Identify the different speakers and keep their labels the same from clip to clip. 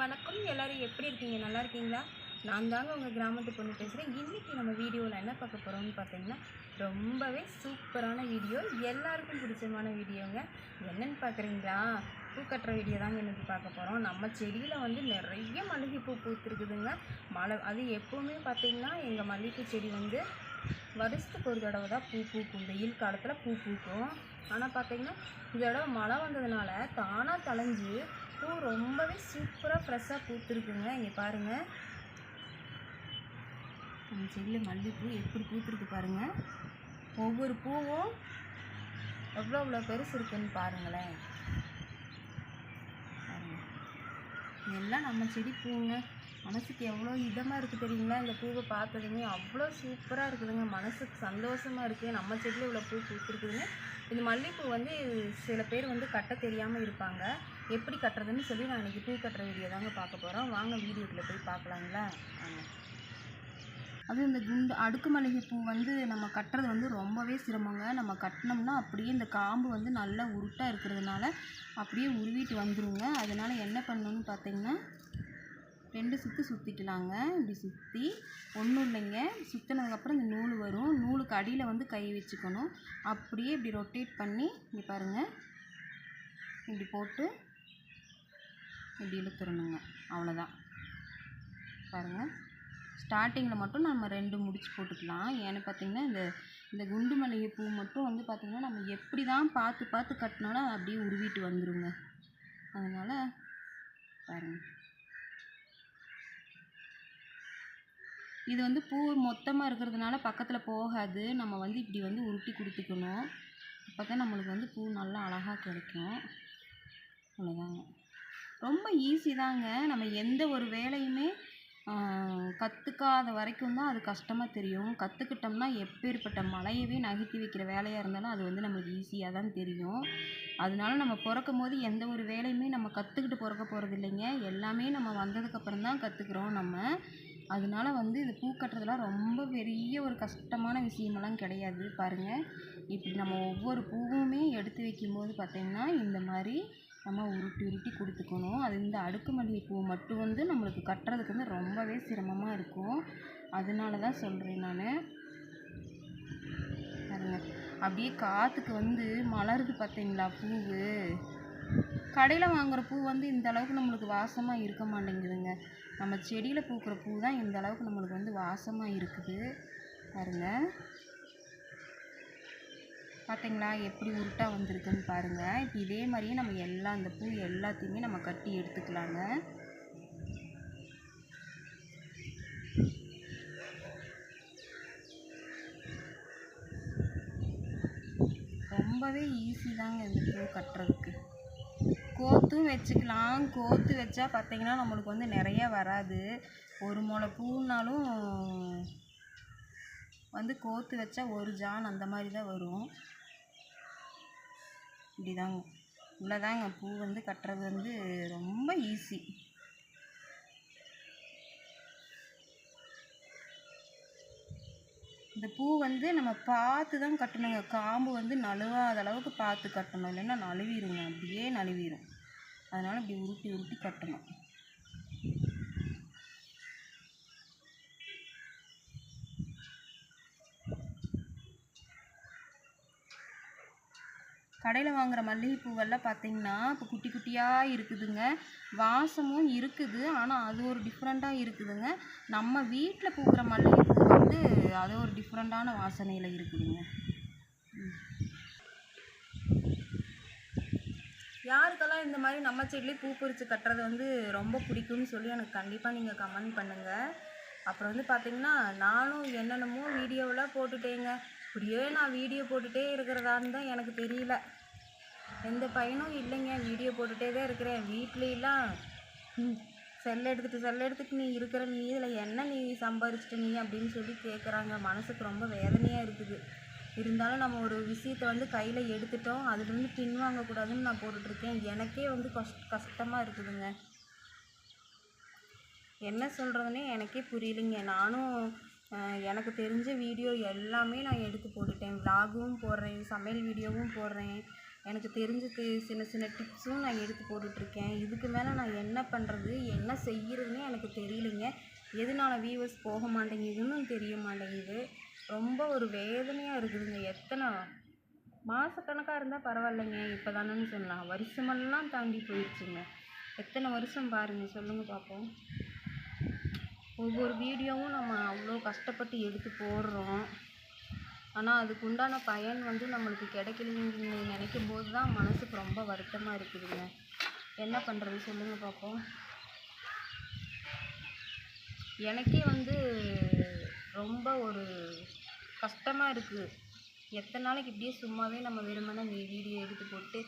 Speaker 1: வணக்கம் எல்லோரும் எப்படி இருக்கீங்க நல்லா இருக்கீங்களா நான் தாங்க உங்கள் கிராமத்து பொண்ணு பேசுகிறேன் இன்றைக்கி நம்ம வீடியோவில் என்ன பார்க்க போகிறோம்னு பார்த்தீங்கன்னா ரொம்பவே சூப்பரான வீடியோ எல்லாருக்கும் பிடிச்சமான வீடியோங்க என்னென்னு பார்க்குறீங்களா பூ கட்டுற வீடியோ தாங்க இன்றைக்கி பார்க்க போகிறோம் நம்ம செடியில் வந்து நிறைய மல்லிகைப்பூ பூத்துருக்குதுங்க மழை அது எப்போவுமே பார்த்திங்கன்னா எங்கள் மல்லிகைப்பூ செடி வந்து வருஷத்துக்கு ஒரு தடவை தான் பூ பூக்கும் வெயில் காலத்தில் பூ பூக்கும் ஆனால் பார்த்திங்கன்னா இந்த தடவை மழை வந்ததுனால தானாக தலைஞ்சு பூ ரொம்பவே சூப்பராக ஃப்ரெஷ்ஷாக பூத்துருக்குங்க இங்கே பாருங்கள் நம்ம செடியில் மல்லிகைப்பூ எப்படி பூத்துருக்கு பாருங்கள் ஒவ்வொரு பூவும் எவ்வளோ அவ்வளோ பெருசு இருக்குதுன்னு பாருங்களேன் எல்லாம் நம்ம செடி பூங்க மனசுக்கு எவ்வளோ இதமாக இருக்குது தெரியுங்களா இந்த பூவை பார்த்ததுமே அவ்வளோ சூப்பராக இருக்குதுங்க மனசுக்கு சந்தோஷமாக இருக்குது நம்ம செடியில் இவ்வளோ பூ பூத்துருக்குதுங்க இந்த மல்லிகைப்பூ வந்து சில பேர் வந்து கட்ட தெரியாமல் இருப்பாங்க எப்படி கட்டுறதுன்னு சொல்லி நான் இன்றைக்கி பூ கட்டுற வீடியோ தாங்க பார்க்க போகிறோம் வாங்க வீடியோக்குள்ளே போய் பார்க்கலாங்களா வாங்க அது இந்த குண்டு அடுக்கு மளிகை பூ வந்து நம்ம கட்டுறது வந்து ரொம்பவே சிரமங்க நம்ம கட்டினோம்னா அப்படியே இந்த காம்பு வந்து நல்லா உருட்டாக இருக்கிறதுனால அப்படியே உருவிட்டு வந்துருங்க அதனால் என்ன பண்ணணும்னு பார்த்தீங்கன்னா ரெண்டு சுற்றி சுற்றிக்கலாங்க இப்படி சுற்றி ஒன்றும் இல்லைங்க சுற்றினதுக்கப்புறம் இந்த நூல் வரும் நூலுக்கு அடியில் வந்து கை வச்சுக்கணும் அப்படியே இப்படி ரொட்டேட் பண்ணி இப்படி பாருங்கள் இப்படி போட்டு இப்படி இழுத்துடணுங்க அவ்வளோதான் பாருங்கள் ஸ்டார்டிங்கில் மட்டும் நம்ம ரெண்டு முடிச்சு போட்டுக்கலாம் ஏன்னு பார்த்தீங்கன்னா இந்த இந்த குண்டு மல்லிகை பூ மட்டும் வந்து பார்த்திங்கன்னா நம்ம எப்படி தான் பார்த்து பார்த்து கட்டினாலும் அப்படியே உருவிட்டு வந்துடுங்க அதனால் பாருங்கள் இது வந்து பூ மொத்தமாக இருக்கிறதுனால பக்கத்தில் போகாது நம்ம வந்து இப்படி வந்து உருட்டி கொடுத்துக்கணும் அப்போ தான் நம்மளுக்கு வந்து பூ நல்லா அழகாக கிடைக்கும் அவ்வளோதாங்க ரொம்ப ஈஸி தாங்க நம்ம எந்த ஒரு வேலையுமே கற்றுக்காத வரைக்கும் தான் அது கஷ்டமாக தெரியும் கற்றுக்கிட்டோம்னா எப்பேற்பட்ட மலையவே நகர்த்தி வைக்கிற வேலையாக இருந்தாலும் அது வந்து நமக்கு ஈஸியாக தான் தெரியும் அதனால நம்ம பிறக்கும் போது எந்த ஒரு வேலையுமே நம்ம கற்றுக்கிட்டு பிறக்க போகிறது இல்லைங்க எல்லாமே நம்ம வந்ததுக்கப்புறம் தான் கற்றுக்குறோம் நம்ம அதனால வந்து இது பூ கட்டுறதுலாம் ரொம்ப பெரிய ஒரு கஷ்டமான விஷயமெல்லாம் கிடையாது பாருங்கள் இப்படி நம்ம ஒவ்வொரு பூவுமே எடுத்து வைக்கும்போது பார்த்திங்கன்னா இந்த மாதிரி நம்ம உருட்டி உருட்டி கொடுத்துக்கணும் அது இந்த அடுக்கு மல்லிகை பூ மட்டும் வந்து நம்மளுக்கு கட்டுறதுக்கு வந்து ரொம்பவே சிரமமாக இருக்கும் அதனால தான் சொல்கிறேன் நான் பாருங்க அப்படியே காற்றுக்கு வந்து மலருது பார்த்தீங்களா பூவு கடையில் வாங்குகிற பூ வந்து இந்த அளவுக்கு நம்மளுக்கு வாசமாக இருக்க மாட்டேங்குதுங்க நம்ம செடியில் பூக்கிற பூ தான் இந்த அளவுக்கு நம்மளுக்கு வந்து வாசமாக இருக்குது பாருங்கள் பார்த்தீங்களா எப்படி உருட்டாக வந்திருக்குன்னு பாருங்கள் இப்போ இதே மாதிரியே நம்ம எல்லா அந்த பூ எல்லாத்தையுமே நம்ம கட்டி எடுத்துக்கலாங்க ரொம்பவே ஈஸி தாங்க இந்த பூ கட்டுறதுக்கு கோத்தும் வச்சுக்கலாம் கோத்து வச்சா பார்த்திங்கன்னா நம்மளுக்கு வந்து நிறைய வராது ஒரு முளை பூனாலும் வந்து கோத்து வச்சா ஒரு ஜான் அந்த மாதிரி தான் வரும் இப்படி தாங்க இவ்வளோதாங்க பூ வந்து கட்டுறது வந்து ரொம்ப ஈஸி இந்த பூ வந்து நம்ம பார்த்து தான் கட்டணுங்க காம்பு வந்து நழுவாத அளவுக்கு பார்த்து கட்டணும் இல்லைன்னா நழுவிடுங்க அப்படியே நழுவிடும் அதனால் இப்படி உருட்டி உருட்டி கட்டணும் கடையில் வாங்குகிற மல்லிகைப்பூவெல்லாம் பார்த்திங்கன்னா இப்போ குட்டி குட்டியாக இருக்குதுங்க வாசமும் இருக்குது ஆனால் அது ஒரு டிஃப்ரெண்ட்டாக இருக்குதுங்க நம்ம வீட்டில் பூக்கிற மல்லிகைப்பூ வந்து அது ஒரு டிஃப்ரெண்ட்டான வாசனையில் இருக்குதுங்க யாருக்கெல்லாம் இந்த மாதிரி நம்ம செடியிலே பூ பறித்து கட்டுறது வந்து ரொம்ப பிடிக்கும்னு சொல்லி எனக்கு கண்டிப்பாக நீங்கள் கமெண்ட் பண்ணுங்கள் அப்புறம் வந்து பார்த்திங்கன்னா நானும் என்னென்னமோ வீடியோவெலாம் போட்டுட்டேங்க இப்படியே நான் வீடியோ போட்டுகிட்டே இருக்கிறதான்னு தான் எனக்கு தெரியல எந்த பயனும் இல்லைங்க வீடியோ போட்டுகிட்டே தான் இருக்கிறேன் வீட்லையெல்லாம் செல்ல எடுத்துகிட்டு செல்ல எடுத்துகிட்டு நீ இருக்கிற நீ இதில் என்ன நீ சம்பாரிச்சிட்ட நீ அப்படின்னு சொல்லி கேட்குறாங்க மனசுக்கு ரொம்ப வேதனையாக இருக்குது இருந்தாலும் நம்ம ஒரு விஷயத்தை வந்து கையில் எடுத்துட்டோம் அதுலேருந்து பின் வாங்கக்கூடாதுன்னு நான் போட்டுட்ருக்கேன் எனக்கே வந்து கஷ்ட கஷ்டமாக இருக்குதுங்க என்ன சொல்கிறதுனே எனக்கே புரியலைங்க நானும் எனக்கு தெரிஞ்ச வீடியோ எல்லாமே நான் எடுத்து போட்டுட்டேன் விலாகும் போடுறேன் சமையல் வீடியோவும் போடுறேன் எனக்கு தெரிஞ்ச சின்ன சின்ன டிப்ஸும் நான் எடுத்து போட்டுட்ருக்கேன் இதுக்கு மேலே நான் என்ன பண்ணுறது என்ன செய்கிறதுனே எனக்கு தெரியலைங்க எதனால வியூவர்ஸ் போக மாட்டேங்குதுன்னு தெரிய மாட்டேங்குது ரொம்ப ஒரு வேதனையாக இருக்குதுங்க எத்தனை மாதக்கணக்காக இருந்தால் பரவாயில்லைங்க இப்போ தானேன்னு சொல்லலாம் வருஷமெல்லாம் தாண்டி போயிடுச்சுங்க எத்தனை வருஷம் பாருங்கள் சொல்லுங்கள் பார்ப்போம் ஒவ்வொரு வீடியோவும் நம்ம அவ்வளோ கஷ்டப்பட்டு எடுத்து போடுறோம் ஆனால் அதுக்கு உண்டான பயன் வந்து நம்மளுக்கு கிடைக்கலைன்னு நினைக்கும் போது தான் மனதுக்கு ரொம்ப வருத்தமாக இருக்குதுங்க என்ன பண்ணுறது சொல்லுங்கள் பார்ப்போம் எனக்கே வந்து ரொம்ப ஒரு கஷ்டமாக இருக்குது எத்தனை நாளைக்கு இப்படியே சும்மாவே நம்ம வெறுமனே இந்த வீடியோ எடுத்து போட்டு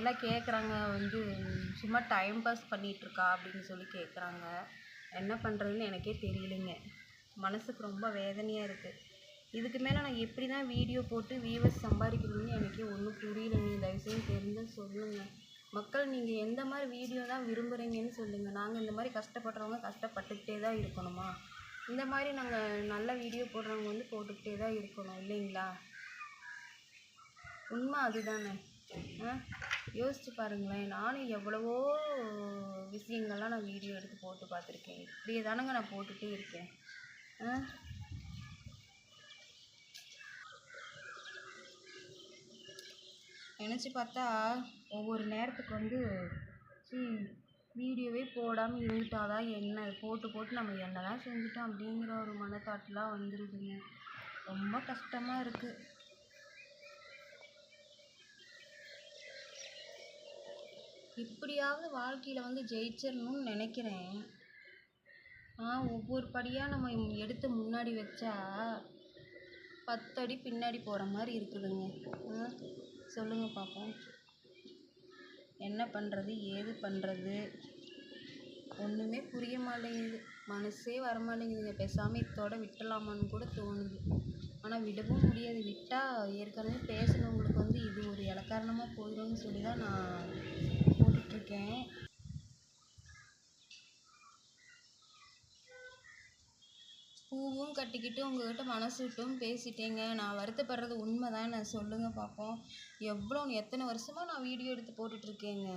Speaker 1: எல்லாம் கேட்குறாங்க வந்து சும்மா டைம் பாஸ் பண்ணிகிட்ருக்கா அப்படின்னு சொல்லி கேட்குறாங்க என்ன பண்ணுறதுன்னு எனக்கே தெரியலைங்க மனசுக்கு ரொம்ப வேதனையாக இருக்குது இதுக்கு மேலே நான் எப்படி தான் வீடியோ போட்டு வியூவர்ஸ் சம்பாதிக்கணும்னு எனக்கே ஒன்றும் புரியலைங்க தயவுசெய்து தெரிஞ்சு சொல்லுங்கள் மக்கள் நீங்கள் எந்த மாதிரி வீடியோ தான் விரும்புகிறீங்கன்னு சொல்லுங்கள் நாங்கள் இந்த மாதிரி கஷ்டப்படுறவங்க கஷ்டப்பட்டுக்கிட்டே தான் இருக்கணுமா இந்த மாதிரி நாங்கள் நல்ல வீடியோ போடுறவங்க வந்து போட்டுக்கிட்டே தான் இருக்கணும் இல்லைங்களா உண்மை அதுதானே ஆ யோசிச்சு பாருங்களேன் நானும் எவ்வளவோ விஷயங்கள்லாம் நான் வீடியோ எடுத்து போட்டு பார்த்துருக்கேன் இப்படியே தானங்க நான் போட்டுகிட்டே இருக்கேன் ஆ நினச்சி பார்த்தா ஒவ்வொரு நேரத்துக்கு வந்து சீ வீடியோவே போடாமல் இருந்துட்டால் தான் என்ன போட்டு போட்டு நம்ம என்ன தான் செஞ்சுட்டோம் அப்படிங்கிற ஒரு மனத்தாட்டெலாம் வந்துடுதுங்க ரொம்ப கஷ்டமாக இருக்குது இப்படியாவது வாழ்க்கையில் வந்து ஜெயிச்சிடணும்னு நினைக்கிறேன் ஆ ஒவ்வொரு படியாக நம்ம எடுத்து முன்னாடி வச்சா பத்தடி பின்னாடி போகிற மாதிரி இருக்குதுங்க சொல்லுங்கள் பார்ப்போம் என்ன பண்ணுறது ஏது பண்ணுறது ஒன்றுமே புரிய மாட்டேங்குது மனசே வர மாட்டேங்குதுங்க பேசாமல் இத்தோடு விட்டுலாமான்னு கூட தோணுது ஆனால் விடவும் முடியாது விட்டால் ஏற்கனவே பேசினவங்களுக்கு வந்து இது ஒரு இலக்காரணமாக போயிடும்னு சொல்லி தான் நான் போட்டுட்ருக்கேன் பூவும் கட்டிக்கிட்டு உங்ககிட்ட மனசு விட்டும் பேசிட்டேங்க நான் வருத்தப்படுறது உண்மை தான் நான் சொல்லுங்கள் பார்ப்போம் எவ்வளோ எத்தனை வருஷமாக நான் வீடியோ எடுத்து போட்டுட்ருக்கேங்க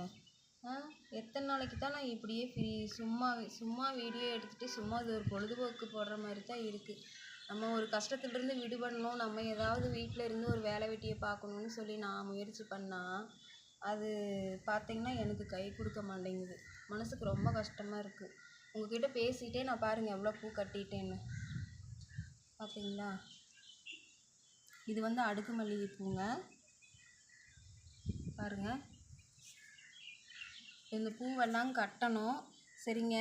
Speaker 1: ஆ எத்தனை நாளைக்கு தான் நான் இப்படியே ஃப்ரீ சும்மா சும்மா வீடியோ எடுத்துகிட்டு சும்மா அது ஒரு பொழுதுபோக்கு போடுற மாதிரி தான் இருக்குது நம்ம ஒரு கஷ்டத்துலேருந்து விடுபடணும் நம்ம ஏதாவது வீட்டில் இருந்து ஒரு வேலை வெட்டியை பார்க்கணுன்னு சொல்லி நான் முயற்சி பண்ணால் அது பார்த்திங்கன்னா எனக்கு கை கொடுக்க மாட்டேங்குது மனசுக்கு ரொம்ப கஷ்டமாக இருக்குது உங்ககிட்ட பேசிகிட்டே நான் பாருங்கள் எவ்வளோ பூ கட்டிட்டேன்னு ஓகேங்களா இது வந்து அடுக்கு மல்லிகை பூங்க பாருங்கள் இந்த பூவெல்லாம் கட்டணும் சரிங்க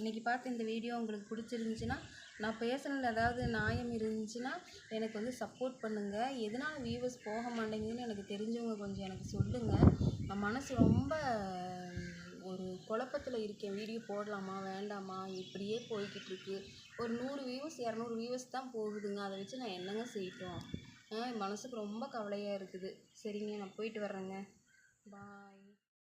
Speaker 1: இன்றைக்கி பார்த்து இந்த வீடியோ உங்களுக்கு பிடிச்சிருந்துச்சின்னா நான் பேசுனதில் ஏதாவது நியாயம் இருந்துச்சுன்னா எனக்கு வந்து சப்போர்ட் பண்ணுங்கள் எதனால் வியூவர்ஸ் போக மாட்டேங்குதுன்னு எனக்கு தெரிஞ்சவங்க கொஞ்சம் எனக்கு சொல்லுங்கள் மனசு ரொம்ப ஒரு குழப்பத்தில் இருக்கேன் வீடியோ போடலாமா வேண்டாமா இப்படியே போய்கிட்டு இருக்கு ஒரு நூறு வியூஸ் இரநூறு வியூஸ் தான் போகுதுங்க அதை வச்சு நான் என்னங்க செய்யட்டும் மனசுக்கு ரொம்ப கவலையாக இருக்குது சரிங்க நான் போயிட்டு வர்றேங்க பா